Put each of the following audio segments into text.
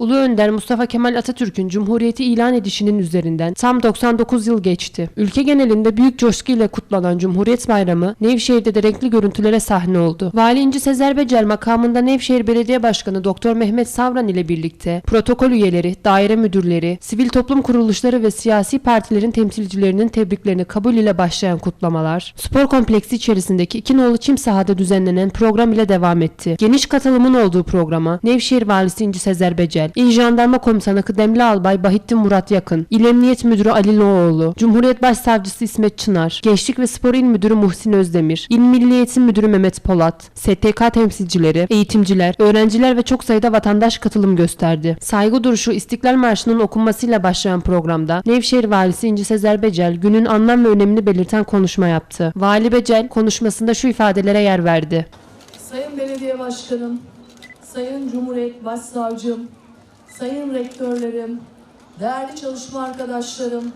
Ulu Önder Mustafa Kemal Atatürk'ün Cumhuriyeti ilan edişinin üzerinden tam 99 yıl geçti. Ülke genelinde büyük coşkuyla kutlanan Cumhuriyet Bayramı Nevşehir'de de renkli görüntülere sahne oldu. Vali İnci Sezer Becel makamında Nevşehir Belediye Başkanı Doktor Mehmet Savran ile birlikte protokol üyeleri, daire müdürleri, sivil toplum kuruluşları ve siyasi partilerin temsilcilerinin tebriklerini kabul ile başlayan kutlamalar, spor kompleksi içerisindeki iki nolu çim sahada düzenlenen program ile devam etti. Geniş katılımın olduğu programa Nevşehir Valisi İnci Sezer Becel, İl Jandarma Komutanı Kıdemli Albay Bahittin Murat Yakın, İl Emniyet Müdürü Ali Loğoğlu, Cumhuriyet Başsavcısı İsmet Çınar, Gençlik ve Spor İl Müdürü Muhsin Özdemir, İl Milli Eğitim Müdürü Mehmet Polat, STK temsilcileri, eğitimciler, öğrenciler ve çok sayıda vatandaş katılım gösterdi. Saygı duruşu İstiklal Marşı'nın okunmasıyla başlayan programda Nevşehir Valisi İnci Sezer Becel günün anlam ve önemini belirten konuşma yaptı. Vali Becel konuşmasında şu ifadelere yer verdi. Sayın Belediye Başkanım, Sayın Cumhuriyet Başsavcım, Sayın Rektörlerim, değerli çalışma arkadaşlarım,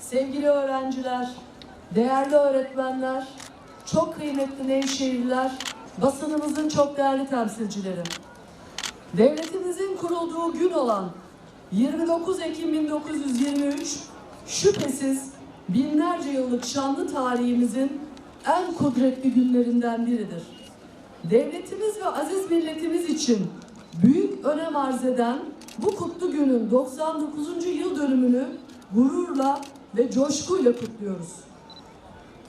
sevgili öğrenciler, değerli öğretmenler, çok kıymetli Nevşehirliler, basınımızın çok değerli temsilcileri. Devletimizin kurulduğu gün olan 29 Ekim 1923 şüphesiz binlerce yıllık şanlı tarihimizin en kudretli günlerinden biridir devletimiz ve aziz milletimiz için büyük önem arz eden bu kutlu günün 99. yıl dönümünü gururla ve coşkuyla kutluyoruz.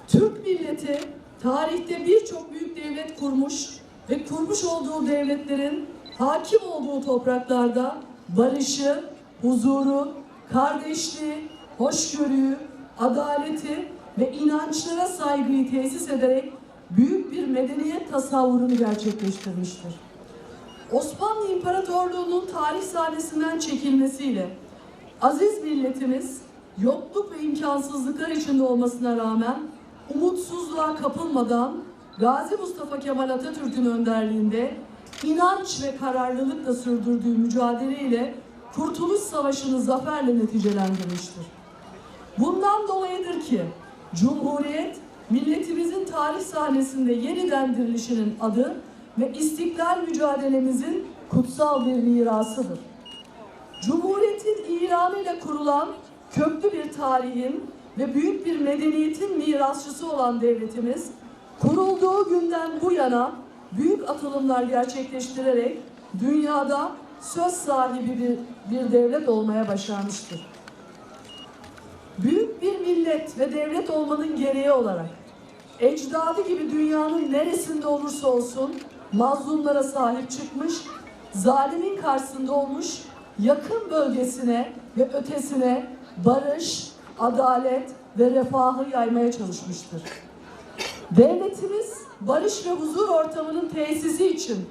Türk milleti tarihte birçok büyük devlet kurmuş ve kurmuş olduğu devletlerin hakim olduğu topraklarda barışı, huzuru, kardeşliği, hoşgörüyü, adaleti ve inançlara saygıyı tesis ederek büyük bir medeniyet tasavvurunu gerçekleştirmiştir. Osmanlı İmparatorluğu'nun tarih sahnesinden çekilmesiyle aziz milletimiz yokluk ve imkansızlıklar içinde olmasına rağmen umutsuzluğa kapılmadan Gazi Mustafa Kemal Atatürk'ün önderliğinde inanç ve kararlılıkla sürdürdüğü mücadeleyle Kurtuluş Savaşı'nı zaferle neticelendirmiştir. Bundan dolayıdır ki Cumhuriyet milletimizin tarih sahnesinde yeniden dirilişinin adı ve istiklal mücadelemizin kutsal bir mirasıdır. Cumhuriyetin ilanıyla kurulan köklü bir tarihin ve büyük bir medeniyetin mirasçısı olan devletimiz kurulduğu günden bu yana büyük atılımlar gerçekleştirerek dünyada söz sahibi bir, bir devlet olmaya başarmıştır. Büyük bir millet ve devlet olmanın gereği olarak ecdadı gibi dünyanın neresinde olursa olsun mazlumlara sahip çıkmış, zalimin karşısında olmuş, yakın bölgesine ve ötesine barış, adalet ve refahı yaymaya çalışmıştır. Devletimiz barış ve huzur ortamının tesisi için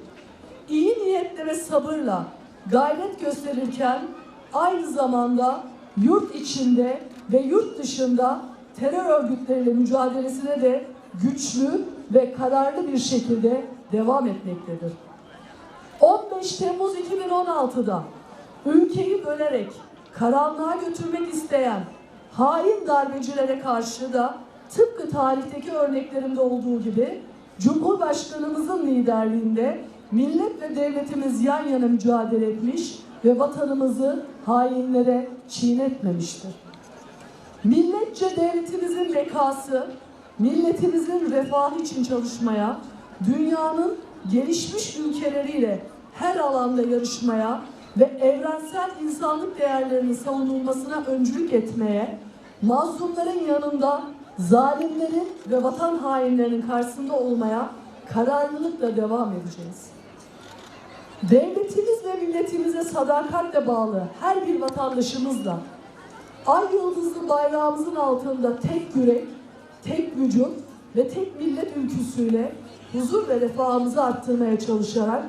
iyi niyetle ve sabırla gayret gösterirken aynı zamanda yurt içinde ve yurt dışında terör örgütleriyle mücadelesine de güçlü ve kararlı bir şekilde devam etmektedir. 15 Temmuz 2016'da ülkeyi bölerek karanlığa götürmek isteyen hain darbecilere karşı da tıpkı tarihteki örneklerimde olduğu gibi Cumhurbaşkanımızın liderliğinde millet ve devletimiz yan yana mücadele etmiş ve vatanımızı hainlere çiğnetmemiştir. Milletçe devletimizin bekası, milletimizin refahı için çalışmaya, dünyanın gelişmiş ülkeleriyle her alanda yarışmaya ve evrensel insanlık değerlerinin savunulmasına öncülük etmeye, mazlumların yanında zalimlerin ve vatan hainlerinin karşısında olmaya kararlılıkla devam edeceğiz. Devletimiz ve milletimize sadakatle bağlı her bir vatandaşımızla ay yıldızlı bayrağımızın altında tek yürek, tek vücut ve tek millet ülküsüyle huzur ve refahımızı arttırmaya çalışarak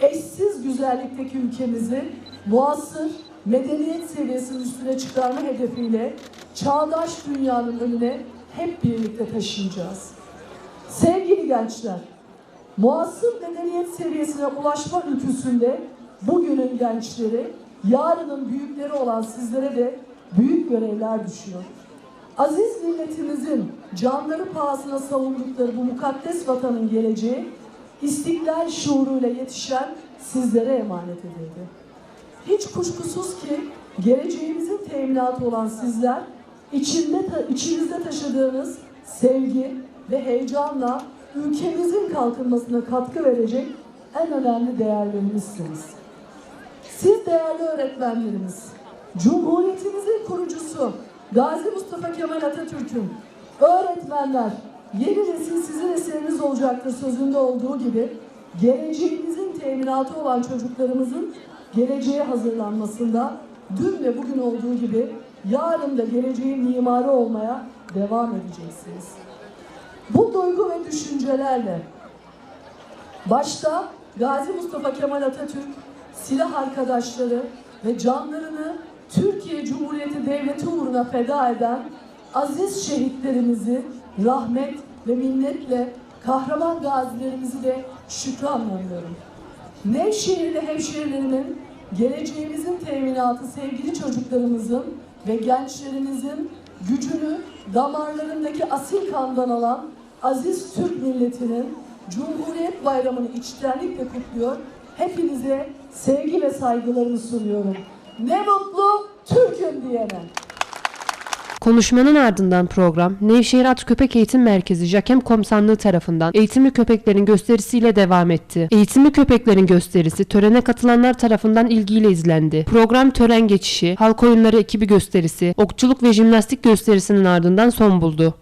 eşsiz güzellikteki ülkemizi muasır medeniyet seviyesinin üstüne çıkarma hedefiyle çağdaş dünyanın önüne hep birlikte taşıyacağız. Sevgili gençler, muasır medeniyet seviyesine ulaşma ülküsünde bugünün gençleri, yarının büyükleri olan sizlere de büyük görevler düşüyor. Aziz milletimizin canları pahasına savundukları bu mukaddes vatanın geleceği istiklal şuuruyla yetişen sizlere emanet edildi. Hiç kuşkusuz ki geleceğimizin teminatı olan sizler içinde içinizde taşıdığınız sevgi ve heyecanla ülkemizin kalkınmasına katkı verecek en önemli değerlerimizsiniz. Siz değerli öğretmenlerimiz, Cumhuriyetimizin kurucusu Gazi Mustafa Kemal Atatürk'ün öğretmenler yeni nesil sizin eseriniz olacaktır sözünde olduğu gibi geleceğimizin teminatı olan çocuklarımızın geleceğe hazırlanmasında dün ve bugün olduğu gibi yarın da geleceğin mimarı olmaya devam edeceksiniz. Bu duygu ve düşüncelerle Başta Gazi Mustafa Kemal Atatürk, silah arkadaşları ve canlarını Türkiye Cumhuriyeti Devleti uğruna feda eden aziz şehitlerimizi rahmet ve minnetle kahraman gazilerimizi de şükranla anıyorum. Nevşehirli hemşehrilerimin geleceğimizin teminatı sevgili çocuklarımızın ve gençlerimizin gücünü damarlarındaki asil kandan alan aziz Türk milletinin Cumhuriyet Bayramı'nı içtenlikle kutluyor. Hepinize sevgi ve saygılarımı sunuyorum. Ne mutlu Türk'üm diyene. Konuşmanın ardından program Nevşehir At Köpek Eğitim Merkezi Jakem Komutanlığı tarafından eğitimli köpeklerin gösterisiyle devam etti. Eğitimli köpeklerin gösterisi törene katılanlar tarafından ilgiyle izlendi. Program tören geçişi, halk oyunları ekibi gösterisi, okçuluk ve jimnastik gösterisinin ardından son buldu.